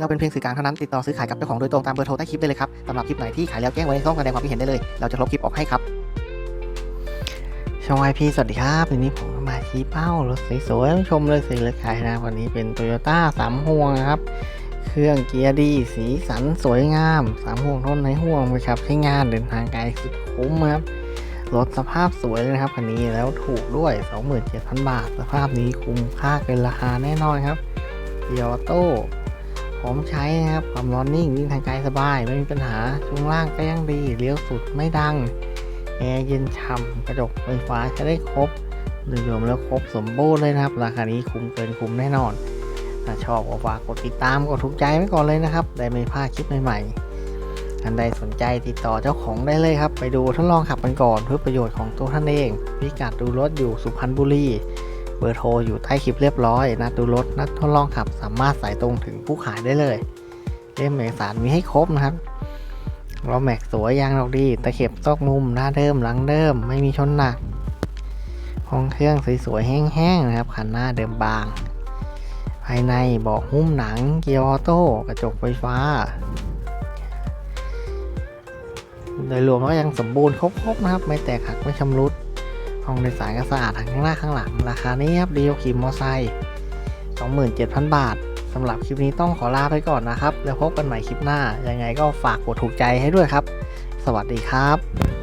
เราเป็นเพียงสื่อกลางเท่านั้นติดต่อซื้อขายกับเจ้าของโดยตรงตามเบอร์โทรใต้คลิปได้เลยครับสำหรับคลิปไหนที่ขายแล้วแจ้งไว้ในช่องแสดงความคิดเห็นได้เลย เราจะลบคลิปออกให้ครับช่องไอพีสวัสดีครับวันนี้ผมมาชี้เป้ารถสวยๆชมเลยสิเลยขายนะวันนี้เป็นโตโยต้าสามห่วงครับเครื่องเกียร์ดี สีสันสวยงามสามห่วงทนในห่วงไปครับใช้งานเดินทางไกลสุดคุ้มครับรถสภาพสวยเลยนะครับคันนี้แล้วถูกด้วย 27,000 บาท สภาพนี้คุ้มค่าเกินราคาแน่นอนครับเกียโต้ พร้อมใช้นะครับความร้อนนิ่งวิ่งทางไกลสบาย ไม่มีปัญหาช่วงล่างก็ยังดีเลี้ยวสุดไม่ดังแอร์เย็นฉ่ำกระจกไฟฟ้าใช้ได้ครบรวมแล้วครบสมบูรณ์เลยนะครับ ราคานี้คุ้มเกินคุ้มแน่นอน ถ้าชอบก็ฝากกดติดตามกดถูกใจไว้ก่อนเลยนะครับ ได้ไม่พลาดคลิปใหม่ๆท่านใดสนใจติดต่อเจ้าของได้เลยครับ ไปดูทดลองขับกันก่อนเพื่อประโยชน์ของตัวท่านเอง พิกัดดูรถอยู่สุพรรณบุรี เบอร์โทรอยู่ใต้คลิปเรียบร้อยนัดดูรถนัดทดลองขับ สามารถสายตรงถึงผู้ขายได้เลยเล่มเอกสารมีให้ครบนะครับล้อแม็กสวยยางดอกดีตะเข็บซอกมุมหน้าเดิมหลังเดิมไม่มีชนหนักห้องเครื่องสวยๆแห้งๆนะครับคันหน้าเดิมบาง ภายในเบาะหุ้มหนังเกียร์ออโต้กระจกไฟฟ้า โดยรวมก็ยังสมบูรณ์ครบๆนะครับ ไม่แตกหักไม่ชำรุด ห้องโดยสารก็สะอาดทั้งข้างหน้าข้างหลัง ราคานี้ครับดีกว่าขี่มอเตอร์ไซค์27,000 บาทสำหรับคลิปนี้ต้องขอลาไปก่อนนะครับ แล้วพบกันใหม่คลิปหน้า ยังไงก็ฝากกดถูกใจให้ด้วยครับ สวัสดีครับ